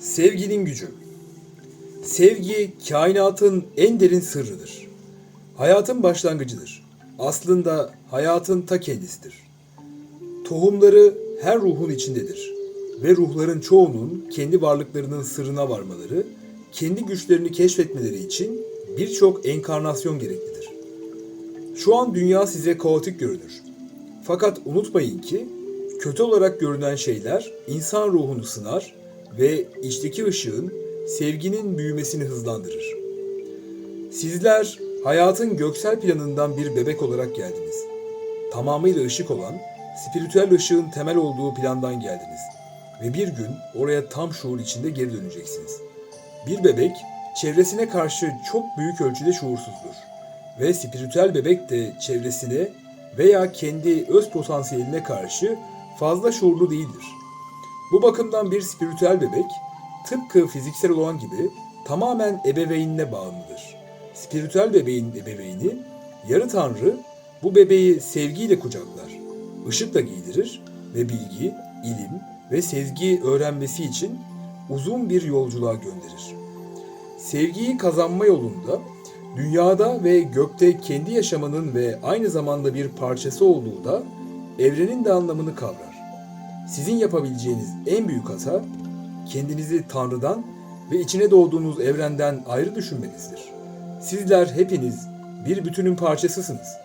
Sevginin gücü. Sevgi kainatın en derin sırrıdır. Hayatın başlangıcıdır. Aslında hayatın ta kendisidir. Tohumları her ruhun içindedir ve ruhların çoğunun kendi varlıklarının sırrına varmaları, kendi güçlerini keşfetmeleri için birçok enkarnasyon gereklidir. Şu an dünya size kaotik görünür. Fakat unutmayın ki kötü olarak görünen şeyler insan ruhunu sınar ve içteki ışığın sevginin büyümesini hızlandırır. Sizler hayatın göksel planından bir bebek olarak geldiniz. Tamamıyla ışık olan, spiritüel ışığın temel olduğu plandan geldiniz. Ve bir gün oraya tam şuur içinde geri döneceksiniz. Bir bebek çevresine karşı çok büyük ölçüde şuursuzdur. Ve spiritüel bebek de çevresine veya kendi öz potansiyeline karşı fazla şuurlu değildir. Bu bakımdan bir spiritüel bebek tıpkı fiziksel olan gibi tamamen ebeveynine bağımlıdır. Spiritüel bebeğin ebeveyni yarı tanrı bu bebeği sevgiyle kucaklar, ışıkla giydirir ve bilgi, ilim ve sezgi öğrenmesi için uzun bir yolculuğa gönderir. Sevgiyi kazanma yolunda dünyada ve gökte kendi yaşamının ve aynı zamanda bir parçası olduğu da evrenin de anlamını kavrar. Sizin yapabileceğiniz en büyük hata kendinizi Tanrı'dan ve içine doğduğunuz evrenden ayrı düşünmenizdir. Sizler hepiniz bir bütünün parçasısınız.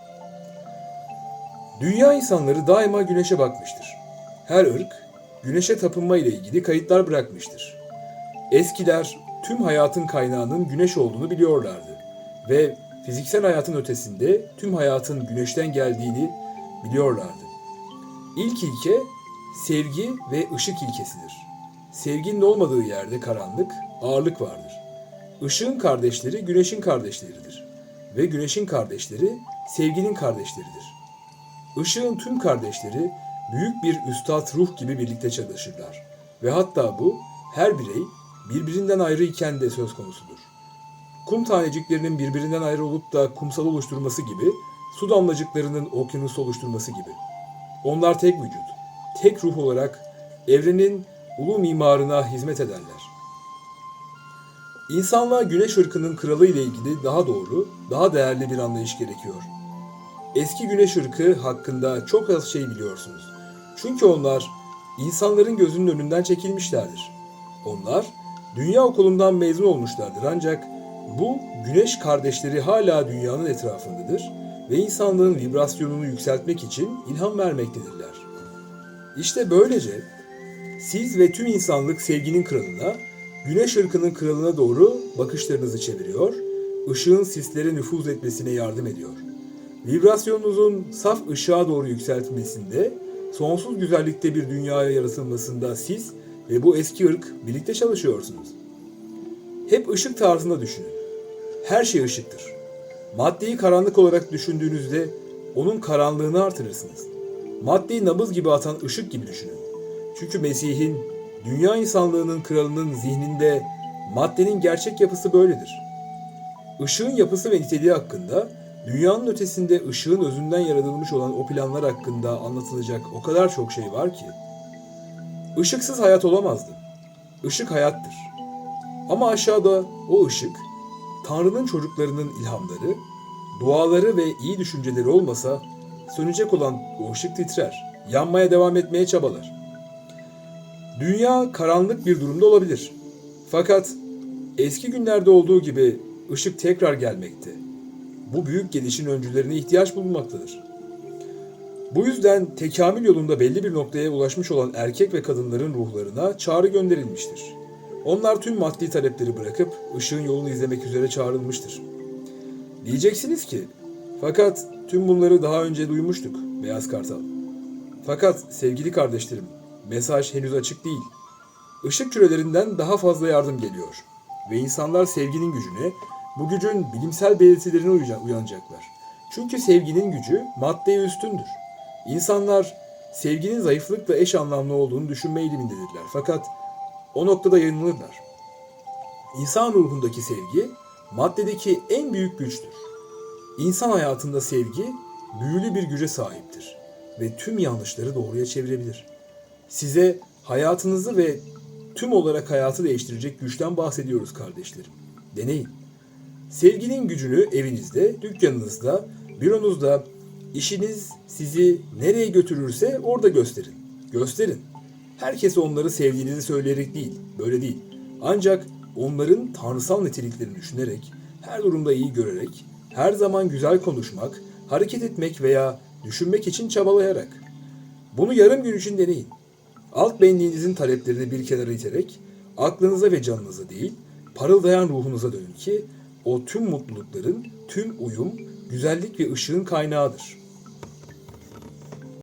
Dünya insanları daima güneşe bakmıştır. Her ırk güneşe tapınma ile ilgili kayıtlar bırakmıştır. Eskiler tüm hayatın kaynağının güneş olduğunu biliyorlardı ve fiziksel hayatın ötesinde tüm hayatın güneşten geldiğini biliyorlardı. İlk ilke sevgi ve ışık ilkesidir. Sevginin olmadığı yerde karanlık, ağırlık vardır. Işığın kardeşleri güneşin kardeşleridir ve güneşin kardeşleri sevginin kardeşleridir. Işığın tüm kardeşleri büyük bir üstad ruh gibi birlikte çalışırlar ve hatta bu her birey birbirinden ayrı iken de söz konusudur. Kum taneciklerinin birbirinden ayrı olup da kumsal oluşturması gibi, su damlacıklarının okyanus oluşturması gibi. Onlar tek vücut, tek ruh olarak evrenin ulu mimarına hizmet ederler. İnsanlığa güneş ırkının kralı ile ilgili daha doğru, daha değerli bir anlayış gerekiyor. Eski güneş ırkı hakkında çok az şey biliyorsunuz. Çünkü onlar insanların gözünün önünden çekilmişlerdir. Onlar dünya okulundan mezun olmuşlardır ancak bu güneş kardeşleri hala dünyanın etrafındadır ve insanlığın vibrasyonunu yükseltmek için ilham vermektedirler. İşte böylece siz ve tüm insanlık sevginin kralına, güneş ırkının kralına doğru bakışlarınızı çeviriyor, ışığın sislere nüfuz etmesine yardım ediyor. Vibrasyonunuzun saf ışığa doğru yükseltmesinde, sonsuz güzellikte bir dünyaya yaratılmasında siz ve bu eski ırk birlikte çalışıyorsunuz. Hep ışık tarzında düşünün. Her şey ışıktır. Maddeyi karanlık olarak düşündüğünüzde onun karanlığını artırırsınız. Maddeyi nabız gibi atan ışık gibi düşünün. Çünkü Mesih'in, dünya insanlığının kralının zihninde maddenin gerçek yapısı böyledir. Işığın yapısı ve niteliği hakkında, dünyanın ötesinde ışığın özünden yaratılmış olan o planlar hakkında anlatılacak o kadar çok şey var ki. Işıksız hayat olamazdı. Işık hayattır. Ama aşağıda o ışık, Tanrı'nın çocuklarının ilhamları, duaları ve iyi düşünceleri olmasa sönecek olan o ışık titrer, yanmaya devam etmeye çabalar. Dünya karanlık bir durumda olabilir. Fakat eski günlerde olduğu gibi ışık tekrar gelmekte. Bu büyük gelişin öncülerine ihtiyaç bulunmaktadır. Bu yüzden tekamül yolunda belli bir noktaya ulaşmış olan erkek ve kadınların ruhlarına çağrı gönderilmiştir. Onlar tüm maddi talepleri bırakıp ışığın yolunu izlemek üzere çağrılmıştır. Diyeceksiniz ki, fakat tüm bunları daha önce duymuştuk Beyaz Kartal. Fakat sevgili kardeşlerim, mesaj henüz açık değil. Işık kürelerinden daha fazla yardım geliyor. Ve insanlar sevginin gücüne, bu gücün bilimsel belirtilerine uya- uyanacaklar. Çünkü sevginin gücü maddeye üstündür. İnsanlar sevginin zayıflıkla eş anlamlı olduğunu düşünme eğilimindedirler. Fakat o noktada yanılırlar. İnsan ruhundaki sevgi maddedeki en büyük güçtür. İnsan hayatında sevgi büyülü bir güce sahiptir ve tüm yanlışları doğruya çevirebilir. Size hayatınızı ve tüm olarak hayatı değiştirecek güçten bahsediyoruz kardeşlerim. Deneyin. Sevginin gücünü evinizde, dükkanınızda, büronuzda, işiniz sizi nereye götürürse orada gösterin. Gösterin. Herkese onları sevdiğinizi söyleyerek değil, böyle değil. Ancak onların tanrısal niteliklerini düşünerek, her durumda iyi görerek, her zaman güzel konuşmak, hareket etmek veya düşünmek için çabalayarak. Bunu yarım gün için deneyin. Alt benliğinizin taleplerini bir kenara iterek, aklınıza ve canınıza değil, parıldayan ruhunuza dönün ki, o tüm mutlulukların, tüm uyum, güzellik ve ışığın kaynağıdır.